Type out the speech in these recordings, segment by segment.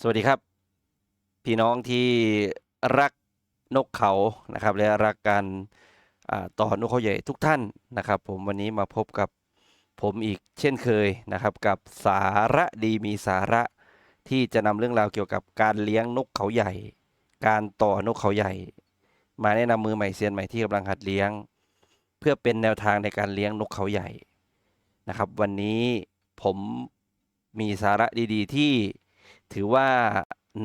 สวัสดีครับ พี่น้องที่รักนกเขานะครับ และรักการต่อนกเขาใหญ่ทุกท่านนะครับ ผมวันนี้มาพบกับผมอีกเช่นเคยนะครับ กับสาระดีมีสาระที่จะนำเรื่องราวเกี่ยวกับการเลี้ยงนกเขาใหญ่ การต่อนกเขาใหญ่ มาแนะนำมือใหม่เซียนใหม่ที่กำลังหัดเลี้ยง เพื่อเป็นแนวทางในการเลี้ยงนกเขาใหญ่นะครับ วันนี้ผมมีสาระดี ๆ ที่ ถือว่า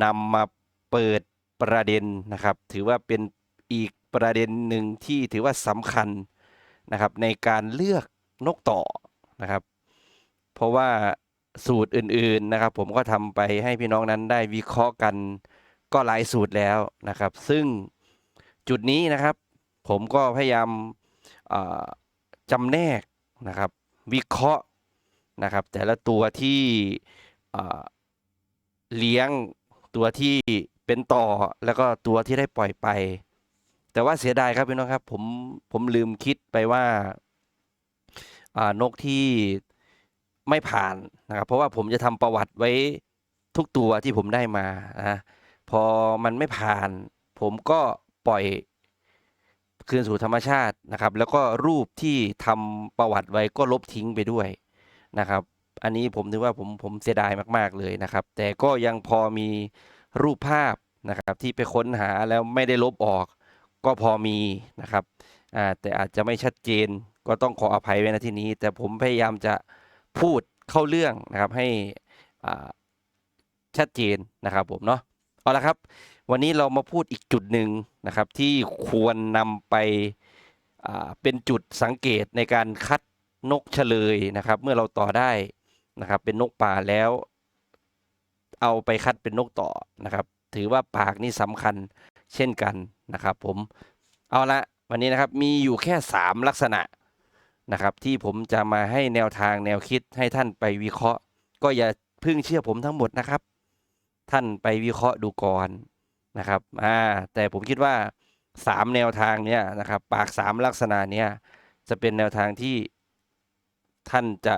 นำมาเปิดประเด็นนะครับ ถือว่าเป็นอีกประเด็นหนึ่งที่ถือว่าสำคัญนะครับ ในการเลือกนกต่อนะครับ เพราะว่าสูตรอื่นๆนะครับ ผมก็ทำไปให้พี่น้องนั้นได้วิเคราะห์กันก็หลายสูตรแล้วนะครับ ซึ่งจุดนี้นะครับ ผมก็พยายามจำแนกนะครับ วิเคราะห์นะครับ แต่ละตัวที่ เลี้ยงตัวที่เป็นต่อแล้วก็ตัวที่ได้ปล่อยไป แต่ว่าเสียดายครับพี่น้องครับ ผมผมลืมคิดไปว่าอ่า นกที่ไม่ผ่านนะครับ เพราะว่าผมจะทำประวัติไว้ทุกตัวที่ผมได้มานะพอมันไม่ผ่าน ผมก็ปล่อยคืนสู่ธรรมชาตินะครับ แล้วก็รูปที่ทำประวัติไว้ก็ลบทิ้งไปด้วยนะครับ อันนี้ผมถือว่าผมผมเสียดายมากๆเลยนะครับ แต่ก็ยังพอมีรูปภาพนะครับ ที่ไปค้นหาแล้วไม่ได้ลบออก ก็พอมีนะครับอ่าแต่อาจจะไม่ชัดเจนก็ต้องขออภัยไว้ในที่นี้ แต่ผมพยายามจะพูดเข้าเรื่องนะครับให้อ่าชัดเจนนะครับผมเนาะเอาละครับ วันนี้เรามาพูดอีกจุดหนึ่งนะครับ ที่ควรนำไปเป็นจุดสังเกตในการคัดนกเฉลยนะครับ เมื่อเราต่อได้ นะครับเป็นนกป่าแล้ว เอาไปคัดเป็นนกต่อนะครับ ถือว่าปากนี่สำคัญเช่นกันนะครับ ผมเอาละวันนี้นะครับมีอยู่แค่สามลักษณะนะครับ ที่ผมจะมาให้แนวทางแนวคิดให้ท่านไปวิเคราะห์ ก็อย่าเพึ่งเชื่อผมทั้งหมดนะครับ ท่านไปวิเคราะห์ดูก่อนนะครับอ่าแต่ผมคิดว่าสามแนวทางเนี้ยนะครับ ปากสามลักษณะเนี้ยจะเป็นแนวทางที่ท่านจะ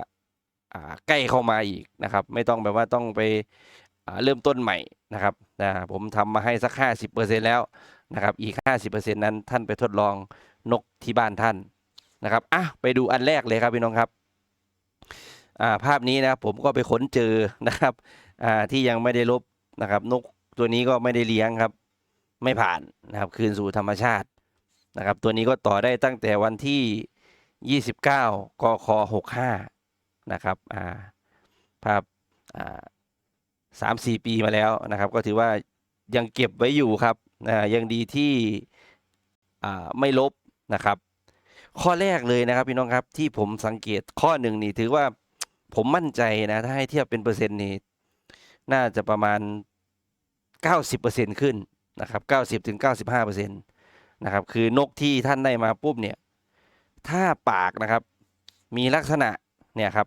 ใกล้เข้ามาอีกนะครับ ไม่ต้องแบบว่าต้องไปเริ่มต้นใหม่นะครับนะผมทำมาให้สักห้าสิบเปอร์เซ็นแล้วนะครับอีกห้าสิบเปอร์เซ็นนั้นท่านไปทดลองนกที่บ้านท่านนะครับอะไปดูอันแรกเลยครับพี่น้องครับภาพนี้นะครับผมก็ไปค้นเจอนะครับที่ยังไม่ได้ลบนะครับ นกตัวนี้ก็ไม่ได้เลี้ยงครับ ไม่ผ่านนะครับคืนสู่ธรรมชาตินะครับ ตัวนี้ก็ต่อได้ตั้งแต่วันที่ 29กค65 นะครับภาพสามสี่ปีมาแล้วนะครับ ก็ถือว่ายังเก็บไว้อยู่ครับยังดีที่ไม่ลบนะครับ ข้อแรกเลยนะครับพี่น้องครับที่ผมสังเกตข้อหนึ่งนี่ถือว่าผมมั่นใจนะถ้าให้เทียบเป็นเปอร์เซ็นต์นี่น่าจะประมาณ 90%ขึ้นนะครับ 90ถึง95%นะครับคือนกที่ท่านได้มาปุ๊บเนี่ย ถ้าปากนะครับ มีลักษณะ เนี่ยครับ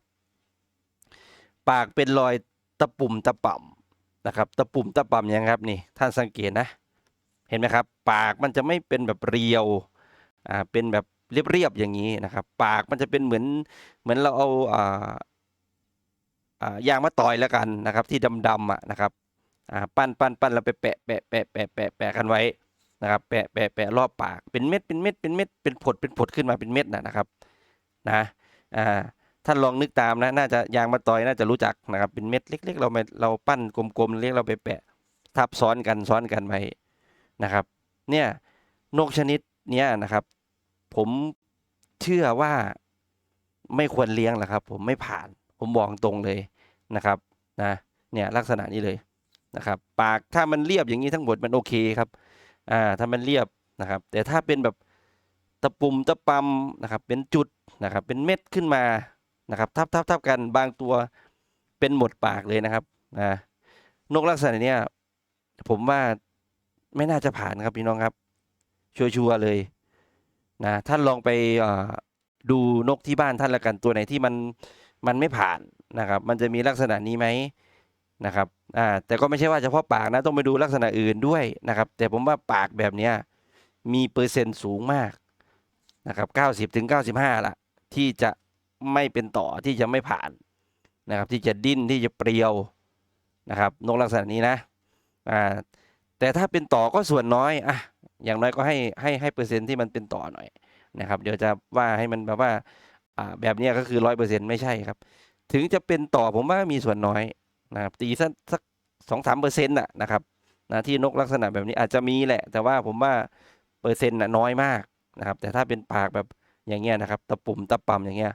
ปากเป็นรอยตะปุ่มตะป่ำนะครับ ตะปุ่มตะป่ำยังครับนี่ท่านสังเกตนะ เห็นไหมครับ ปากมันจะไม่เป็นแบบเรียวอ่าเป็นแบบเรียบๆอย่างนี้นะครับ ปากมันจะเป็นเหมือนเหมือนเราเอาอ่าอ่ายางมะตอยแล้วกันนะครับ ที่ดำๆอะนะครับอ่าปั้นปั้นปั้นแล้วไปแปะแปะแปะแปะแปะแปะกันไว้นะครับแปะแปะแปะรอบปากเป็นเม็ดเป็นเม็ดเป็นเม็ดเป็นผดเป็นผดขึ้นมาเป็นเม็ดนะนะครับนะอ่า ท่านลองนึกตามนะ น่าจะยางมะตอยน่าจะรู้จักนะครับ เป็นเม็ดเล็ก ๆ เราไปเราปั้นกลมๆเล็กเราไปแปะ ทับซ้อนกันซ้อนกันไว้นะครับ เนี่ยนกชนิดเนี้ยนะครับ ผมเชื่อว่าไม่ควรเลี้ยงแหละครับ ผมไม่ผ่าน ผมบอกตรงเลยนะครับนะเนี่ยลักษณะนี้เลยนะครับ ปากถ้ามันเรียบอย่างนี้ทั้งหมดมันโอเคครับอ่าถ้ามันเรียบนะครับ แต่ถ้าเป็นแบบตะปุ่มตะปำนะครับ เป็นจุดนะครับ เป็นเม็ดขึ้นมา นะครับทับทับทับกันบางตัวเป็นหมดปากเลยนะครับนะนกลักษณะเนี้ยผมว่าไม่น่าจะผ่านครับพี่น้องครับ ชัวร์ๆเลยนะท่านลองไปดูนกที่บ้านท่านละกันตัวไหนที่มันมันไม่ผ่านนะครับ มันจะมีลักษณะนี้ไหมนะครับอ่าแต่ก็ไม่ใช่ว่าเฉพาะปากนะต้องไปดูลักษณะอื่นด้วยนะครับ แต่ผมว่าปากแบบเนี้ยมีเปอร์เซ็นต์สูงมากนะครับเก้าสิบถึงเก้าสิบห้าละที่จะ ไม่เป็นต่อที่จะไม่ผ่านนะครับ ที่จะดิ้นที่จะเปรียวนะครับ นกลักษณะนี้นะอ่าแต่ถ้าเป็นต่อก็ส่วนน้อยอะอย่างน้อยก็ให้ให้ให้เปอร์เซ็นต์ที่มันเป็นต่อหน่อยนะครับ เดี๋ยวจะว่าให้มันแบบว่าอ่าแบบนี้ก็คือร้อยเปอร์เซ็นต์ไม่ใช่ครับ ถึงจะเป็นต่อผมว่ามีส่วนน้อยนะครับตีสักสักสองสามเปอร์เซ็นต์น่ะนะครับนะที่นกลักษณะแบบนี้อาจจะมีแหละ แต่ว่าผมว่าเปอร์เซ็นต์น่ะน้อยมากนะครับ แต่ถ้าเป็นปากแบบอย่างเงี้ยนะครับ ตะปุ่มตะป่ำอย่างเงี้ย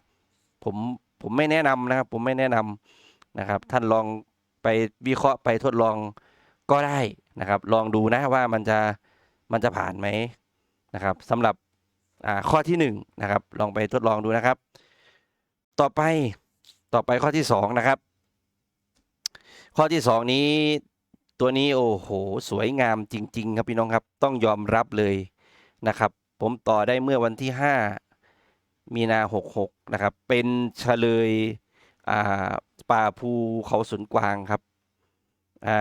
ผมผมไม่แนะนำนะครับ ผมไม่แนะนำนะครับ ท่านลองไปวิเคราะห์ไปทดลองก็ได้นะครับ ลองดูนะว่ามันจะมันจะผ่านไหมนะครับสำหรับข้อที่หนึ่งนะครับ ลองไปทดลองดูนะครับ ต่อไปต่อไปข้อที่สองนะครับ ข้อที่สองนี้ตัวนี้โอ้โหสวยงามจริง ๆ ครับพี่น้องครับต้องยอมรับเลยนะครับ ผมต่อได้เมื่อวันที่ห้า มีนาหกหกนะครับ เป็นเฉลยอ่าป่าภูเขาสวนกวางครับอ่า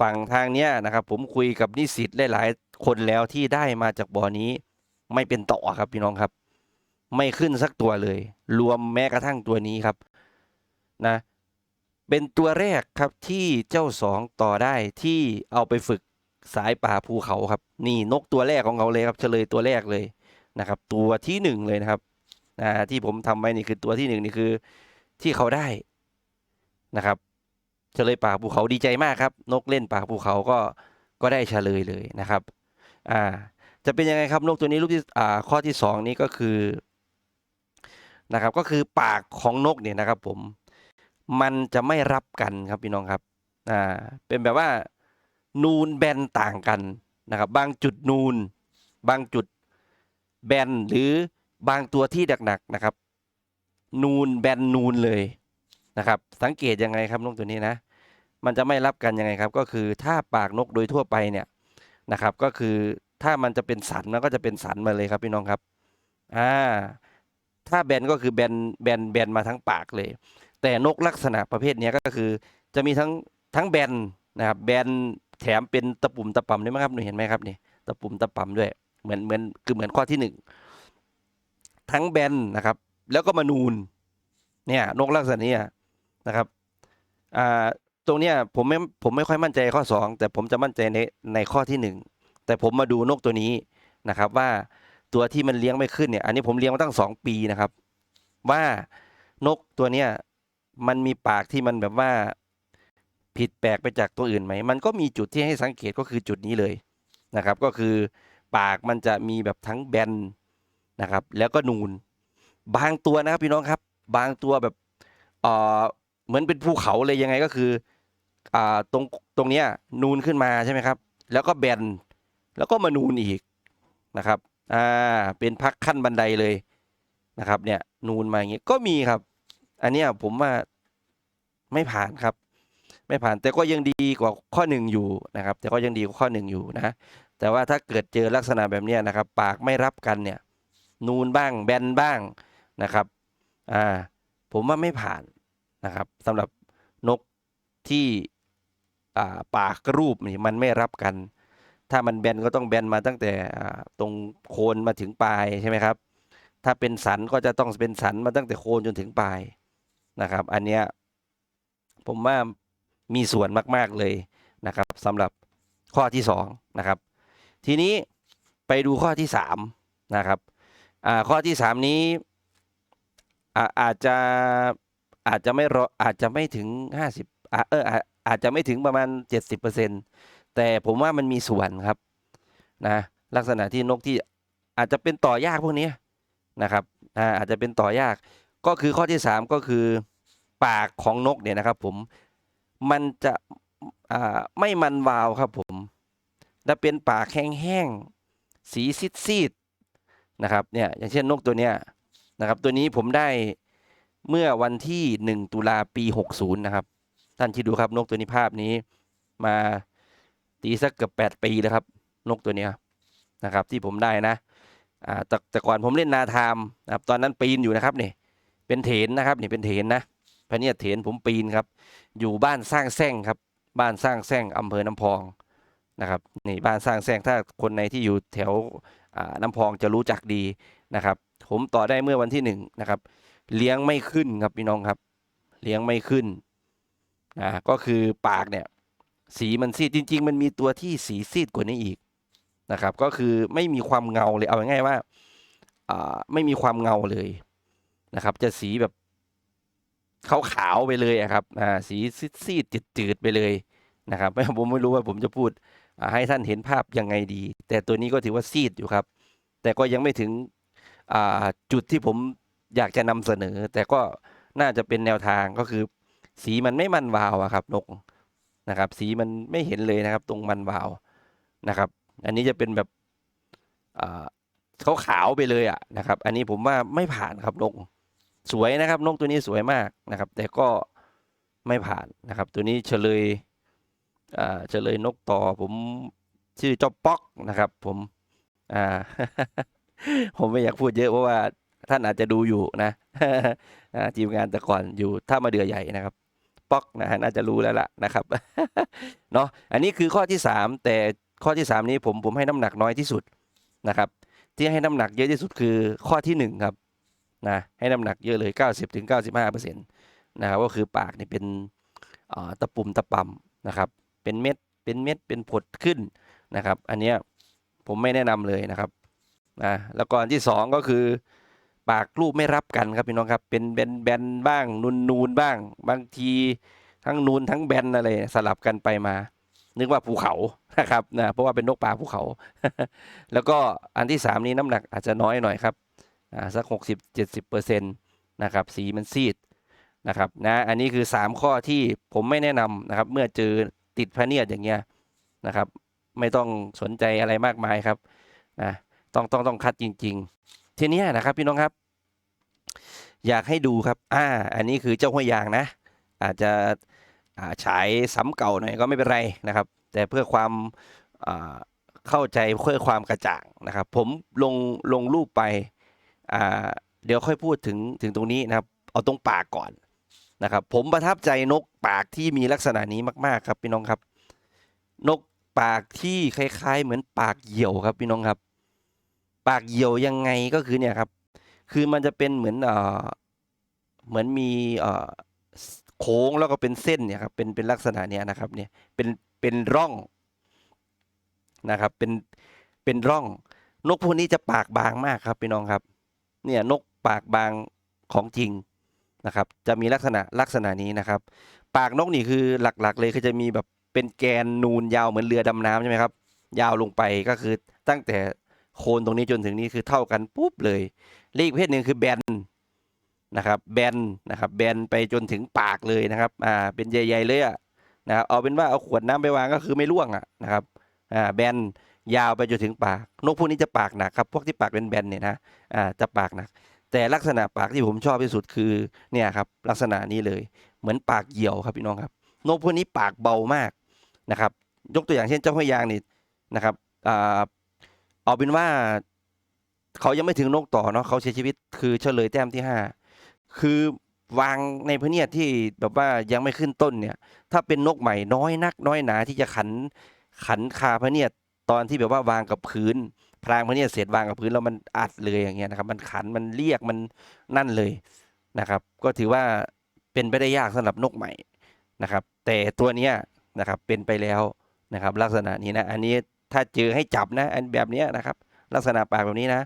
ฝั่งทางเนี้ยนะครับ ผมคุยกับนิสิตหลายๆคนแล้วที่ได้มาจากบ่อนี้ ไม่เป็นต่อครับพี่น้องครับ ไม่ขึ้นสักตัวเลย รวมแม้กระทั่งตัวนี้ครับนะเป็นตัวแรกครับที่เจ้าสองต่อได้ที่เอาไปฝึกสายป่าภูเขาครับ นี่นกตัวแรกของเขาเลยครับเฉลยตัวแรกเลยนะครับ ตัวที่หนึ่งเลยนะครับ อ่าที่ผมทำไว้นี่คือตัวที่หนึ่งนี่คือที่เขาได้นะครับ เฉลยป่าภูเขาดีใจมากครับ นกเล่นป่าภูเขาก็ก็ได้เฉลยเลยนะครับอ่าจะเป็นยังไงครับนกตัวนี้รูปที่อ่าข้อที่สองนี้ก็คือนะครับก็คือปากของนกเนี่ยนะครับผมมันจะไม่รับกันครับพี่น้องครับอ่าเป็นแบบว่านูนแบนต่างกันนะครับ บางจุดนูน บางจุดแบนหรือ บางตัวที่หนักๆนะครับ นูนแบนนูนเลยนะครับ สังเกตยังไงครับนกตัวนี้นะ มันจะไม่รับกันยังไงครับ ก็คือถ้าปากนกโดยทั่วไปเนี่ยนะครับ ก็คือถ้ามันจะเป็นสันมันก็จะเป็นสันมาเลยครับพี่น้องครับอ่าถ้าแบนก็คือแบนแบนแบนมาทั้งปากเลย แต่นกลักษณะประเภทนี้ก็คือจะมีทั้งทั้งแบนนะครับแบนแถมเป็นตะปุ่มตะป่ำด้วยมั้งครับหนูเห็นไหมครับนี่ตะปุ่มตะป่ำด้วย เหมือนเหมือนคือเหมือนข้อที่หนึ่ง ทั้งแบนนะครับ แล้วก็มานูน เนี่ยนกลักษณะนี้นะครับอ่าตรงเนี้ยผมไม่ผมไม่ค่อยมั่นใจข้อสองแต่ผมจะมั่นใจในในข้อที่หนึ่งแต่ผมมาดูนกตัวนี้นะครับว่าตัวที่มันเลี้ยงไม่ขึ้นเนี่ย อันนี้ผมเลี้ยงมาตั้งสองปีนะครับ ว่านกตัวเนี้ยมันมีปากที่มันแบบว่าผิดแปลกไปจากตัวอื่นไหม มันก็มีจุดที่ให้สังเกตก็คือจุดนี้เลยนะครับ ก็คือปากมันจะมีแบบทั้งแบน นะครับ แล้วก็นูน บางตัวนะครับพี่น้องครับ บางตัวแบบเออเหมือนเป็นภูเขาเลยยังไงก็คืออ่าตรงตรงเนี้ยนูนขึ้นมาใช่ไหมครับ แล้วก็แบนแล้วก็มานูนอีกนะครับอ่าเป็นพักขั้นบันไดเลยนะครับเนี่ยนูนมาอย่างงี้ก็มีครับ อันเนี้ยผมว่าไม่ผ่านครับ ไม่ผ่านแต่ก็ยังดีกว่าข้อหนึ่งอยู่นะครับ แต่ก็ยังดีกว่าข้อหนึ่งอยู่นะแต่ว่าถ้าเกิดเจอลักษณะแบบเนี้ยนะครับ ปากไม่รับกันเนี่ย นูนบ้างแบนบ้างนะครับอ่าผมว่าไม่ผ่านนะครับสำหรับนกที่อ่าปากรูปนี่มันไม่รับกัน ถ้ามันแบนก็ต้องแบนมาตั้งแต่ตรงโคนมาถึงปลายใช่ไหมครับ ถ้าเป็นสันก็จะต้องเป็นสันมาตั้งแต่โคนจนถึงปลายนะครับ อันเนี้ยผมว่ามีส่วนมากๆเลยนะครับสำหรับข้อที่สองนะครับ ทีนี้ไปดูข้อที่สามนะครับ ข้อที่สามนี้อ่าอาจจะอาจจะไม่รออาจจะไม่ถึงห้าสิบอ่าเอออาจจะไม่ถึงประมาณเจ็ดสิบเปอร์เซ็นแต่ผมว่ามันมีส่วนครับนะลักษณะที่นกที่อาจจะเป็นต่อยากพวกนี้นะครับอ่าอาจจะเป็นต่อยาก ก็คือข้อที่สามก็คือปากของนกเนี่ยนะครับ ผมมันจะอ่าไม่มันวาวครับผมและเป็นปากแห้งๆสีซีดๆ นะครับเนี่ยอย่างเช่นนกตัวเนี้ยนะครับตัวนี้ผมได้เมื่อวันที่หนึ่งตุลาปีหกศูนย์นะครับ ท่านคิดดูครับนกตัวนี้ภาพนี้มาตีสักเกือบแปดปีแล้วครับ นกตัวเนี้ยนะครับที่ผมได้นะอ่าแต่แต่ก่อนผมเล่นนาทามนะครับตอนนั้นปีนอยู่นะครับนี่เป็นเถนนะครับนี่เป็นเถนนะพะเนียเถนผมปีนครับ อยู่บ้านสร้างแซงครับ บ้านสร้างแซงอำเภอน้ำพองนะครับนี่บ้านสร้างแซงถ้าคนในที่อยู่แถว น้ำพองจะรู้จักดีนะครับ ผมต่อได้เมื่อวันที่หนึ่งนะครับ เลี้ยงไม่ขึ้นครับพี่น้องครับ เลี้ยงไม่ขึ้นนะก็คือปากเนี่ย สีมันซีดจริง ๆ มันมีตัวที่สีซีดกว่านี้อีกนะครับ ก็คือไม่มีความเงาเลยเอาง่ายๆว่าไม่มีความเงาเลยนะครับ จะสีแบบขาวๆไปเลยครับ อ่า สีซีดๆจืดๆไปเลยนะครับ ไม่ผมไม่รู้ว่าผมจะพูด ให้ท่านเห็นภาพยังไงดี แต่ตัวนี้ก็ถือว่าซีดอยู่ครับ แต่ก็ยังไม่ถึงจุดที่ผมอยากจะนำเสนอ แต่ก็น่าจะเป็นแนวทางก็คือ สีมันไม่มันวาวอะครับนกนะครับ สีมันไม่เห็นเลยนะครับ ตรงมันวาวนะครับ อันนี้จะเป็นแบบอ่าขาวๆไปเลยอะนะครับ อันนี้ผมว่าไม่ผ่านครับนกสวยนะครับนกตัวนี้สวยมากนะครับ แต่ก็ไม่ผ่านนะครับ ตัวนี้เฉลย อ่าเฉลยนกต่อผมชื่อเจ้าป๊อกนะครับ ผมอ่าผมไม่อยากพูดเยอะเพราะว่าท่านอาจจะดูอยู่นะทีมงานแต่ก่อนอยู่ท่ามาเดือใหญ่นะครับ ป๊อกนะฮะน่าจะรู้แล้วล่ะนะครับเนาะอันนี้คือข้อที่สามแต่ข้อที่สามนี้ผมผมให้น้ำหนักน้อยที่สุดนะครับ ที่ให้น้ำหนักเยอะที่สุดคือข้อที่หนึ่งครับนะให้น้ำหนักเยอะเลยเก้าสิบถึงเก้าสิบห้าเปอร์เซ็นต์นะครับก็คือปากนี่เป็นตะปุ่มตะปำนะครับ เป็นเม็ดเป็นเม็ดเป็นผดขึ้นนะครับ อันเนี้ยผมไม่แนะนำเลยนะครับนะแล้วก็อันที่สองก็คือ ปากรูปไม่รับกันครับพี่น้องครับ เป็นแบนแบนบ้างนูนนูนบ้าง บางทีทั้งนูนทั้งแบนอะไรสลับกันไปมา นึกว่าภูเขานะครับนะเพราะว่าเป็นนกป่าภูเขา แล้วก็อันที่สามนี้น้ำหนักอาจจะน้อยหน่อยครับสักหกสิบเจ็ดสิบเปอร์เซ็นต์นะครับสีมันซีดนะครับนะอันนี้คือสามข้อที่ผมไม่แนะนำนะครับ เมื่อเจอ ติดพระเนียดอย่างเงี้ยนะครับ ไม่ต้องสนใจอะไรมากมายครับนะต้องต้องต้องคัดจริง ๆ ทีนี้นะครับพี่น้องครับ อยากให้ดูครับ อ่า อันนี้คือเจ้าห้วยยางนะ อาจจะฉายซ้ำเก่าหน่อยก็ไม่เป็นไรนะครับ แต่เพื่อความเข้าใจเพื่อความกระจ่างนะครับ ผมลงลงรูปไปอ่าเดี๋ยวค่อยพูดถึงถึงตรงนี้นะครับ เอาตรงปากก่อน นะครับผมประทับใจนกปากที่มีลักษณะนี้มากๆครับพี่น้องครับ นกปากที่คล้ายๆ เหมือนปากเหยี่ยวครับพี่น้องครับ ปากเหยี่ยวยังไงก็คือเนี่ยครับ คือมันจะเป็นเหมือนเอ่อเหมือนมีเอ่อโค้งแล้วก็เป็นเส้นเนี่ยครับเป็นเป็นลักษณะเนี้ยนะครับเนี่ยเป็นเป็นร่องนะครับ เป็นเป็นร่อง นกพวกนี้จะปากบางมากครับพี่น้องครับ เนี่ยนกปากบางของจริง นะครับ จะมีลักษณะลักษณะนี้นะครับ ปากนกนี่คือหลักๆ เลยคือจะมีแบบเป็นแกนนูนยาวเหมือนเรือดำน้ำใช่ไหมครับ ยาวลงไปก็คือตั้งแต่โคนตรงนี้จนถึงนี้คือเท่ากันปุ๊บเลยเลขประเพศหนึ่งคือแบนนะครับแบนนะครับแบนไปจนถึงปากเลยนะครับอ่าเป็นใหญ่ๆเลยอะนะครับเอาเป็นว่าเอาขวดน้ำไปวางก็คือไม่ร่วงอะนะครับอ่าแบนยาวไปจนถึงปากนกพวกนี้จะปากหนักครับพวกที่ปากเป็นแบนเนี่ยนะอ่าจะปากหนัก แต่ลักษณะปากที่ผมชอบที่สุดคือเนี่ยครับลักษณะนี้เลยเหมือนปากเหี่ยวครับพี่น้องครับนกพวกนี้ปากเบามากนะครับ ยกตัวอย่างเช่นเจ้าห้วยยางนี่นะครับเอาเป็นว่าเขายังไม่ถึงนกต่อเนาะเขาเสียชีวิตคือเฉลยแต้มที่ห้าคือวางในพเนียดที่แบบว่ายังไม่ขึ้นต้นเนี่ย ถ้าเป็นนกใหม่น้อยนัก น้อยหนาที่จะขันขันคาพเนียดตอนที่แบบว่าวางกับพื้น พรางพระเนียดเสร็จวางกับพื้นแล้วมันอัดเลยอย่างเงี้ยนะครับ มันขันมันเรียกมันนั่นเลยนะครับ ก็ถือว่าเป็นไปได้ยากสำหรับนกใหม่นะครับ แต่ตัวเนี้ยนะครับเป็นไปแล้วนะครับ ลักษณะนี้นะ อันนี้ถ้าเจอให้จับนะ อันแบบเนี้ยนะครับ ลักษณะปากแบบนี้นะ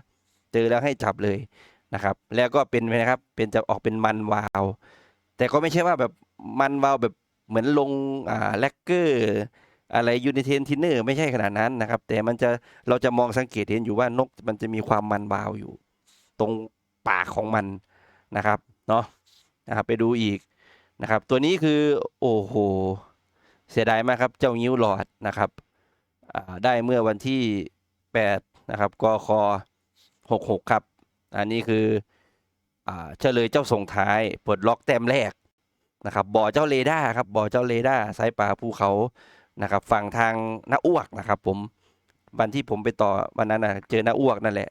เจอแล้วให้จับเลยนะครับ แล้วก็เป็นไปนะครับเป็นจะออกเป็นมันวาว แต่ก็ไม่ใช่ว่าแบบมันวาวแบบเหมือนลงอ่าแลกเกอร์ อะไรยูนิเทนทินเนอร์ไม่ใช่ขนาดนั้นนะครับ แต่มันจะเราจะมองสังเกตเห็นอยู่ว่านกมันจะมีความมันวาวอยู่ ตรงปากของมันนะครับเนาะนะครับไปดูอีกนะครับ ตัวนี้คือโอ้โหเสียดายมากครับเจ้างิ้วหลอดนะครับได้เมื่อวันที่ 8 นะครับกค66 ครับ อันนี้คืออ่าเฉลยเจ้าส่งท้ายปลดล็อกแต้มแรกนะครับบ่อเจ้าเรดาร์ครับบ่อเจ้าเรดาร์สายป่าภูเขา นะครับฝั่งทางน้าอ้วกนะครับ ผมวันที่ผมไปต่อวันนั้นนะเจอน้าอ้วกนั่นแหละ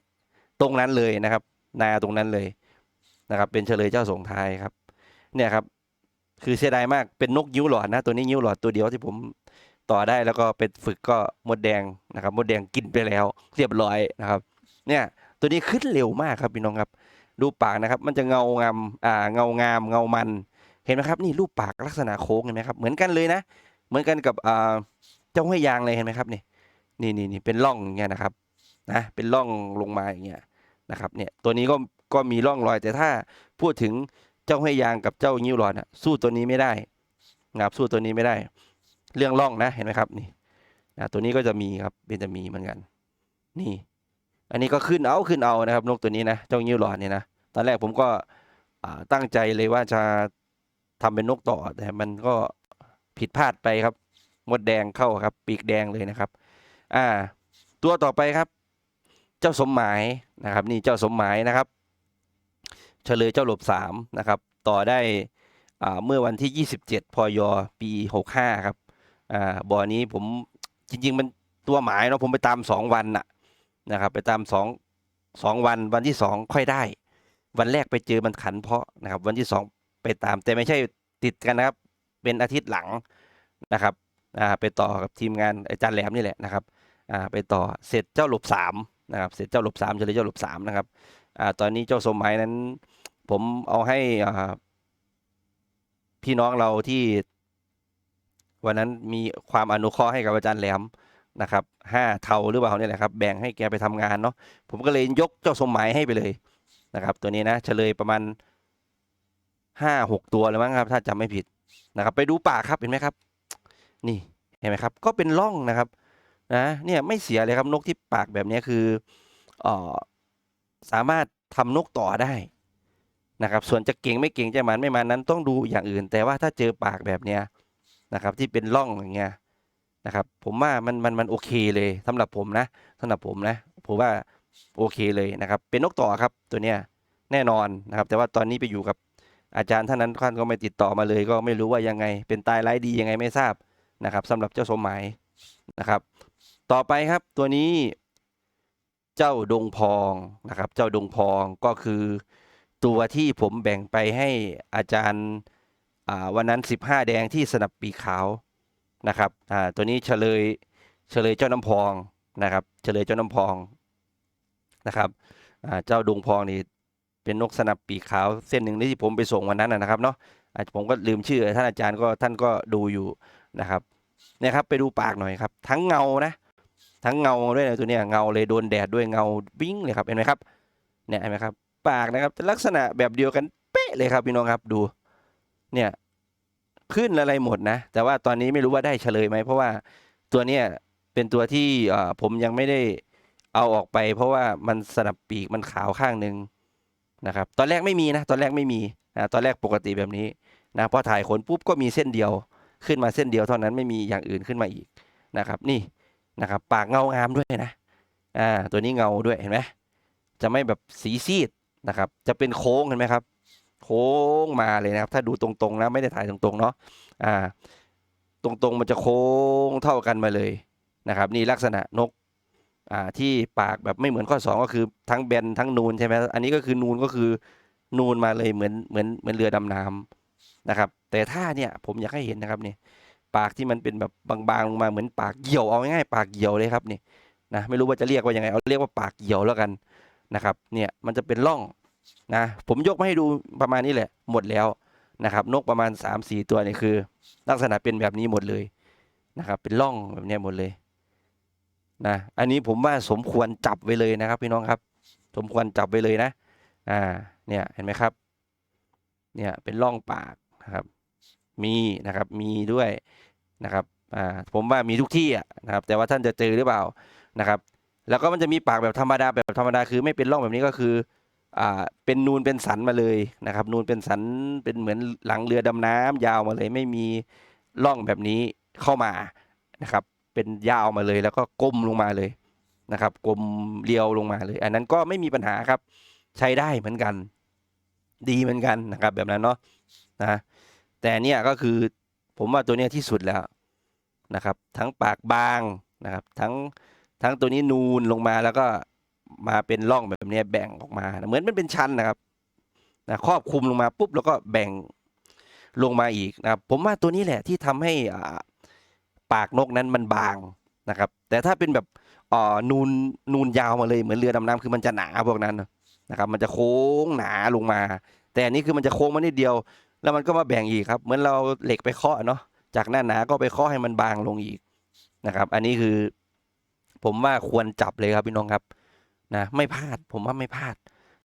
ตรงนั้นเลยนะครับ นาตรงนั้นเลยนะครับ เป็นเฉลยเจ้าสงท้ายครับ เนี่ยครับ คือเสียดายมากเป็นนกยิ้วหลอดนะ ตัวนี้ยิ้วหลอดตัวเดียวที่ผมต่อได้แล้วก็ไปฝึกก็มดแดงนะครับมดแดงกินไปแล้ว เรียบร้อยนะครับ เนี่ยตัวนี้ขึ้นเร็วมากครับพี่น้องครับดูปปากนะครับ มันจะเงางามอ่าเงางามเงามันเห็นไหมครับ นี่รูปปากลักษณะโค้งเห็นไหมครับ เหมือนกันเลยนะ เหมือนกันกับเจ้าห้วยยางเลยเห็นไหมครับนี่นี่นี่นี่เป็นร่องอย่างเงี้ยนะครับนะเป็นร่องลงมาอย่างเงี้ยนะครับเนี่ยตัวนี้ก็ก็มีร่องรอยแต่ถ้าพูดถึงเจ้าห้วยยางกับเจ้างิ้วหลอดอะสู้ตัวนี้ไม่ได้นะครับสู้ตัวนี้ไม่ได้ เรื่องร่องนะเห็นไหมครับนี่นะตัวนี้ก็จะมีครับเป็นจะมีเหมือนกัน นี่ อันนี้ก็ขึ้นเอาขึ้นเอานะครับนกตัวนี้นะเจ้างิ้วหลอดเนี่ยนะตอนแรกผมก็ตั้งใจเลยว่าจะทำเป็นนกต่อแต่มันก็ ผิดพลาดไปครับหมดแดงเข้าครับปีกแดงเลยนะครับ อ่า ตัวต่อไปครับ เจ้าสมหมายนะครับ นี่เจ้าสมหมายนะครับเฉลยเจ้าหลบสามนะครับ ต่อได้อ่าเมื่อวันที่ 27 พย ปี 65 ครับอ่าบ่อนี้ผมจริง ๆ มันตัวหมายเนาะผมไปตามสองวันน่ะนะครับ ไปตามสองสองวันวันที่สองค่อยได้ วันแรกไปเจอมันขันเพาะนะครับ วันที่สองไปตามแต่ไม่ใช่ติดกันนะครับ เป็นอาทิตย์หลังนะครับอ่าไปต่อกับทีมงานอาจารย์แหลมนี่แหละนะครับอ่าไปต่อเสร็จเจ้าหลบสามนะครับเสร็จเจ้าหลบสามเฉลยเจ้าหลบสามนะครับอ่าตอนนี้เจ้าสมหมายนั้น ผมเอาให้อ่าพี่น้องเราที่วันนั้นมีความอนุเคราะห์ให้กับอาจารย์แหลมนะครับห้าเท่าหรือเปล่าเนี่ยแหละครับแบ่งให้แกไปทำงานเนาะผมก็เลยยกเจ้าสมหมายให้ไปเลยนะครับ ตัวนี้นะเฉลยประมาณห้าหกตัวเลยมั้งครับ ถ้าจำไม่ผิด นะครับไปดูปากครับเห็นไหมครับ นี่เห็นไหมครับ ก็เป็นร่องนะครับนะเนี่ยไม่เสียเลยครับนกที่ปากแบบนี้คือออสามารถทำนกต่อได้นะครับ ส่วนจะเก่งไม่เก่งจะมันไม่มันนั้นต้องดูอย่างอื่น แต่ว่าถ้าเจอปากแบบเนี้ยนะครับ ที่เป็นร่องอย่างเงี้ยนะครับ ผมว่ามันมันมันโอเคเลยสำหรับผมนะสำหรับผมนะผมว่าโอเคเลยนะครับ เป็นนกต่อครับตัวเนี้ยแน่นอนนะครับ แต่ว่าตอนนี้ไปอยู่กับ อาจารย์ท่านนั้นท่านก็ไม่ติดต่อมาเลย ก็ไม่รู้ว่ายังไง เป็นตายร้ายดียังไงไม่ทราบนะครับสำหรับเจ้าสมหมายนะครับ ต่อไปครับตัวนี้เจ้าดงพองนะครับ เจ้าดงพองก็คือตัวที่ผมแบ่งไปให้อาจารย์วันนั้น 15 แดงที่สนับปีขาวนะครับตัวนี้เฉลยเฉลยเจ้าน้ำพองนะครับ เฉลยเจ้าน้ำพองนะครับเจ้าดงพองนี่ เป็นนกสนับปีกขาวเส้นหนึ่งที่ผมไปส่งวันนั้นนะครับเนาะอ่าผมก็ลืมชื่อท่านอาจารย์ก็ท่านก็ดูอยู่นะครับเนี่ยครับไปดูปากหน่อยครับ ทั้งเงานะ ทั้งเงาด้วยนะตัวเนี้ยเงาเลยโดนแดดด้วยเงาบิ้งเลยครับเห็นไหมครับเนี่ยเห็นไหมครับ ปากนะครับลักษณะแบบเดียวกันเป๊ะเลยครับพี่น้องครับดูเนี่ยขึ้นอะไรหมดนะ แต่ว่าตอนนี้ไม่รู้ว่าได้เฉลยไหมเพราะว่าตัวเนี้ยเป็นตัวที่ผมยังไม่ได้เอาออกไป เพราะว่ามันสนับปีกมันขาวข้างหนึ่ง นะครับตอนแรกไม่มีนะตอนแรกไม่มีนะตอนแรกปกติแบบนี้นะพอถ่ายขนปุ๊บก็มีเส้นเดียวขึ้นมาเส้นเดียวเท่านั้นไม่มีอย่างอื่นขึ้นมาอีกนะครับ นี่นะครับปากเงางามด้วยนะอ่าตัวนี้เงาด้วยเห็นไหมจะไม่แบบสีซีดนะครับ จะเป็นโค้งเห็นไหมครับ โค้งมาเลยนะครับ ถ้าดูตรงๆนะไม่ได้ถ่ายตรงๆเนาะอ่าตรงๆมันจะโค้งเท่ากันมาเลยนะครับ นี่ลักษณะนก อ่าที่ปากแบบไม่เหมือนข้อสองก็คือทั้งแบนทั้งนูนใช่ไหมอันนี้ก็คือนูนก็คือนูนมาเลยเหมือนเหมือนเหมือนเรือดำน้ำนะครับ แต่ถ้าเนี่ยผมอยากให้เห็นนะครับนี่ปากที่มันเป็นแบบบางๆลงมาเหมือนปากเหี่ยวเอาง่ายๆปากเหี่ยวเลยครับนี่นะไม่รู้ว่าจะเรียกว่ายังไงเอาเรียกว่าปากเหี่ยวแล้วกันนะครับเนี่ยมันจะเป็นร่องนะผมยกมาให้ดูประมาณนี้แหละหมดแล้วนะครับนกประมาณ 3 4 ตัวนี่คือ ลักษณะเป็นแบบนี้หมดเลยนะครับเป็นร่องแบบนี้หมดเลย นะอันนี้ผมว่าสมควรจับไว้เลยนะครับพี่น้องครับ สมควรจับไว้เลยนะอ่าเนี่ยเห็นไหมครับ เนี่ยเป็นร่องปากนะครับ มีนะครับมีด้วยนะครับอ่าผมว่ามีทุกที่อะนะครับ แต่ว่าท่านจะเจอหรือเปล่านะครับ แล้วก็มันจะมีปากแบบธรรมดาแบบธรรมดาคือไม่เป็นร่องแบบนี้ก็คืออ่าเป็นนูนเป็นสันมาเลยนะครับ นูนเป็นสันเป็นเหมือนหลังเรือดำน้ำยาวมาเลย ไม่มีร่องแบบนี้เข้ามานะครับ เป็นยาวมาเลย แล้วก็ก้มลงมาเลยนะครับกลมเรียวลงมาเลย อันนั้นก็ไม่มีปัญหาครับ ใช้ได้เหมือนกัน ดีเหมือนกันนะครับ แบบนั้นเนาะนะแต่เนี่ยก็คือผมว่าตัวเนี้ยที่สุดแล้วนะครับ ทั้งปากบางนะครับ ทั้งทั้งตัวนี้นูนลงมาแล้วก็มาเป็นร่องแบบนี้แบ่งออกมาเหมือนมันเป็นชั้นนะครับนะครอบคลุมลงมาปุ๊บแล้วก็แบ่งลงมาอีกนะครับผมว่าตัวนี้แหละที่ทำให้อ่า ปากนกนั้นมันบางนะครับ แต่ถ้าเป็นแบบอ่อนูนนูนยาวมาเลยเหมือนเรือดำน้ำคือมันจะหนาพวกนั้นนะครับ มันจะโค้งหนาลงมา แต่อันนี้คือมันจะโค้งมานิดเดียว แล้วมันก็มาแบ่งอีกครับ เหมือนเราเหล็กไปเคาะเนาะจากหน้าหนาก็ไปเคาะให้มันบางลงอีกนะครับ อันนี้คือผมว่าควรจับเลยครับพี่น้องครับนะไม่พลาดผมว่าไม่พลาด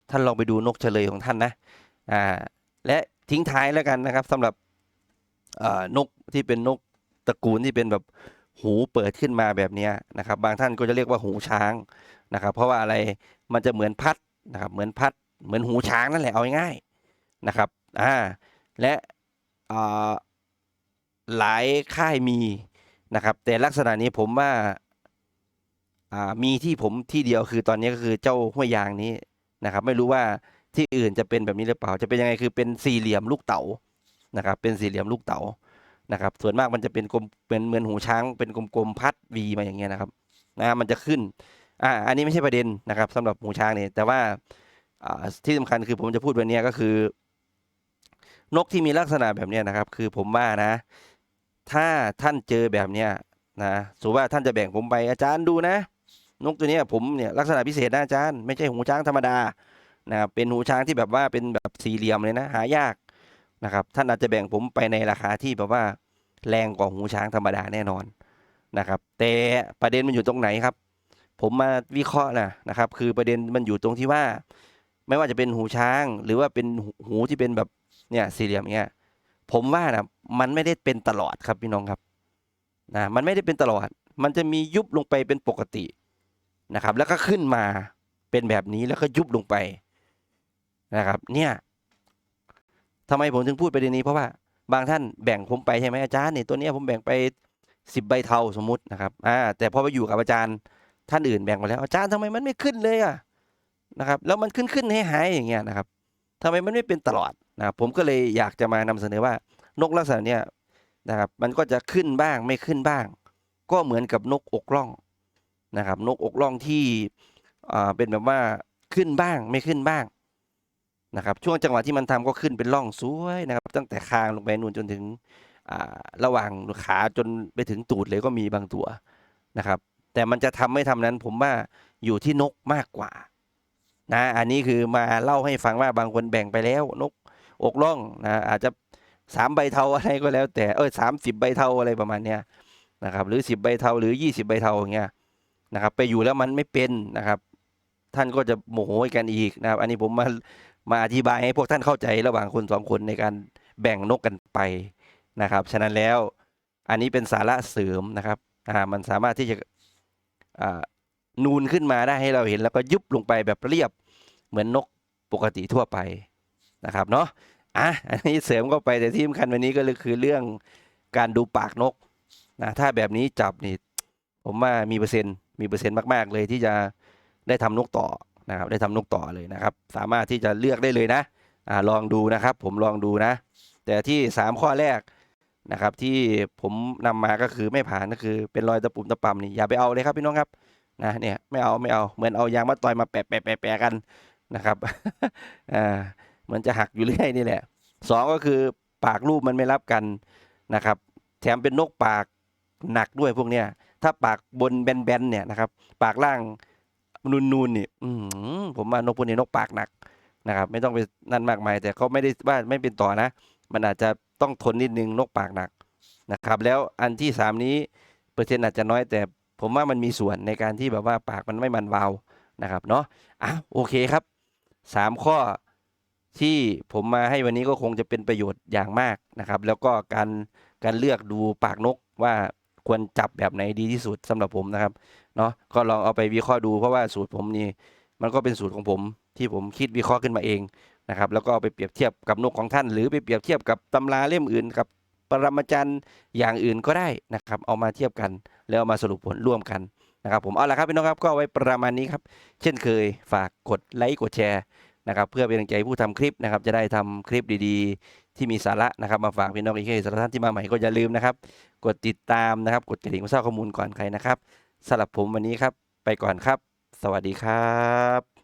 ท่านลองไปดูนกเฉลยของท่านนะอ่าและทิ้งท้ายแล้วกันนะครับสำหรับนกที่เป็นนก ตระกูลที่เป็นแบบหูเปิดขึ้นมาแบบนี้นะครับ บางท่านก็จะเรียกว่าหูช้างนะครับ เพราะว่าอะไรมันจะเหมือนพัดนะครับ เหมือนพัด เหมือนหูช้างนั่นแหละเอาง่ายๆนะครับอ่าและหลายค่ายมีนะครับ แต่ลักษณะนี้ผมว่าอ่ามีที่ผมที่เดียวคือตอนนี้ก็คือเจ้าห้วยยางนี้นะครับ ไม่รู้ว่าที่อื่นจะเป็นแบบนี้หรือเปล่า จะเป็นยังไงคือเป็นสี่เหลี่ยมลูกเต๋านะครับ เป็นสี่เหลี่ยมลูกเต๋า นะครับ ส่วนมากมันจะเป็นกลมเป็นเหมือนหูช้าง เป็นกลมๆพัดวีมาอย่างเงี้ยนะครับนะมันจะขึ้นอ่าอันนี้ไม่ใช่ประเด็นนะครับสำหรับหูช้างเนี่ยแต่ว่าอ่าที่สำคัญคือผมจะพูดวันเนี้ยก็คือ นกที่มีลักษณะแบบเนี้ยนะครับ คือผมว่านะ ถ้าท่านเจอแบบเนี้ยนะสมมติว่าท่านจะแบ่งผมไปอาจารย์ดูนะ นกตัวนี้ผมเนี่ยลักษณะพิเศษนะอาจารย์ ไม่ใช่หูช้างธรรมดานะครับเป็นหูช้างที่แบบว่าเป็นแบบสี่เหลี่ยมเลยนะ หายาก นะครับท่านอาจจะแบ่งผมไปในราคาที่แบบว่าแรงกว่าหูช้างธรรมดาแน่นอนนะครับ แต่ประเด็นมันอยู่ตรงไหนครับ ผมมาวิเคราะห์นะนะครับ คือประเด็นมันอยู่ตรงที่ว่า ไม่ว่าจะเป็นหูช้าง หรือว่าเป็นหูที่เป็นแบบเนี่ยสี่เหลี่ยมอย่างเงี้ยผมว่านะมันไม่ได้เป็นตลอดครับพี่น้องครับนะมันไม่ได้เป็นตลอด มันจะมียุบลงไปเป็นปกตินะครับ แล้วก็ขึ้นมาเป็นแบบนี้แล้วก็ยุบลงไปนะครับ เนี่ย ทำไมผมถึงพูดประเด็นนี้เพราะว่าบางท่านแบ่งผมไปใช่ไหมอาจารย์เนี่ยตัวนี้ผมแบ่งไปสิบใบเทาสมมุตินะครับอ่าแต่พอไปอยู่กับอาจารย์ท่านอื่นแบ่งไปแล้วอาจารย์ทำไมมันไม่ขึ้นเลยอะนะครับแล้วมันขึ้นขึ้นให้หายอย่างเงี้ยนะครับทำไมมันไม่เป็นตลอดนะผมก็เลยอยากจะมานำเสนอว่านกลักษณะเนี้ยนะครับมันก็จะขึ้นบ้างไม่ขึ้นบ้าง ก็เหมือนกับนกอกล่องนะครับ นกอกล่องที่อ่าเป็นแบบว่าขึ้นบ้างไม่ขึ้นบ้าง นะครับช่วงจังหวะที่มันทำก็ขึ้นเป็นร่องสวยนะครับ ตั้งแต่คางลงไปนู่นจนถึงระหว่างขาจนไปถึงตูดเลยก็มีบางตัวนะครับ แต่มันจะทำไม่ทำนั้นผมว่าอยู่ที่นกมากกว่านะอันนี้คือมาเล่าให้ฟังว่าบางคนแบ่งไปแล้วนกอกล่องนะอาจจะสามใบเทาอะไรก็แล้ว แต่เออสามสิบใบเทาอะไรประมาณเนี้ยนะครับหรือสิบใบเทาหรือยี่สิบใบเทาอย่างเงี้ยนะครับไปอยู่แล้วมันไม่เป็นนะครับ ท่านก็จะโมโหกันอีกนะครับ อันนี้ผมมา มาอธิบายให้พวกท่านเข้าใจระหว่างคนสองคนในการแบ่งนกกันไปนะครับ ฉะนั้นแล้วอันนี้เป็นสาระเสริมนะครับอ่ามันสามารถที่จะอ่านูนขึ้นมาได้ให้เราเห็น แล้วก็ยุบลงไปแบบเรียบเหมือนนกปกติทั่วไปนะครับเนาะอะอันนี้เสริมเข้าไปแต่ที่สำคัญวันนี้ก็คือเรื่องการดูปากนกนะถ้าแบบนี้จับนี่ผมว่ามีเปอร์เซ็นต์มีเปอร์เซ็นต์มาก ๆ เลยที่จะได้ทำนกต่อ นะครับได้ทำนกต่อเลยนะครับ สามารถที่จะเลือกได้เลยนะอ่าลองดูนะครับ ผมลองดูนะ แต่ที่สามข้อแรกนะครับ ที่ผมนำมาก็คือไม่ผ่านก็คือเป็นรอยตะปุ่มตะปำนี่อย่าไปเอาเลยครับพี่น้องครับนะเนี่ยไม่เอาไม่เอาเหมือนเอายางมาต่อยมาแปะแปะแปะแปะกันนะครับอ่าเหมือนจะหักอยู่เรื่อยนี่แหละสองก็คือปากรูปมันไม่รับกันนะครับ แถมเป็นนกปากหนักด้วยพวกเนี้ยถ้าปากบนแบนๆเนี่ยนะครับ ปากล่าง นูนๆนี่อืผมว่านกพวกนี้นกปากหนักนะครับ ไม่ต้องไปนั่นมากมาย แต่เขาไม่ได้ว่าไม่เป็นต่อนะ มันอาจจะต้องทนนิดนึงนกปากหนักนะครับ แล้วอันที่สามนี้เปอร์เซ็นต์อาจจะน้อยแต่ผมว่ามันมีส่วนในการที่แบบว่าปากมันไม่มันวาวนะครับเนาะอะโอเคครับสามข้อที่ผมมาให้วันนี้ก็คงจะเป็นประโยชน์อย่างมากนะครับ แล้วก็การการเลือกดูปากนกว่า ควรจับแบบไหนดีที่สุดสำหรับผมนะครับเนาะก็ลองเอาไปวิเคราะห์ดู เพราะว่าสูตรผมนี่มันก็เป็นสูตรของผมที่ผมคิดวิเคราะห์ขึ้นมาเองนะครับ แล้วก็เอาไปเปรียบเทียบกับนกของท่าน หรือไปเปรียบเทียบกับตำราเล่มอื่นกับปรมาจารย์อย่างอื่นก็ได้นะครับ เอามาเทียบกัน แล้วามาสรุปผลร่วมกันนะครับ ผมเอาละครับพี่น้องครับก็ไว้ประมาณนี้ครับ เช่นเคยฝากกดไลค์กดแชร์ นะครับเพื่อเป็นกำลังใจผู้ทำคลิปนะครับจะได้ทำคลิปดีๆ ที่มีสาระนะครับมาฝากพี่น้องอีกสำหรับท่านที่มาใหม่ก็อย่าลืมนะครับ กดติดตามนะครับ กดกระดิ่งเพื่อทราบข้อมูลก่อนใครนะครับสำหรับผมวันนี้ครับ ไปก่อนครับ สวัสดีครับ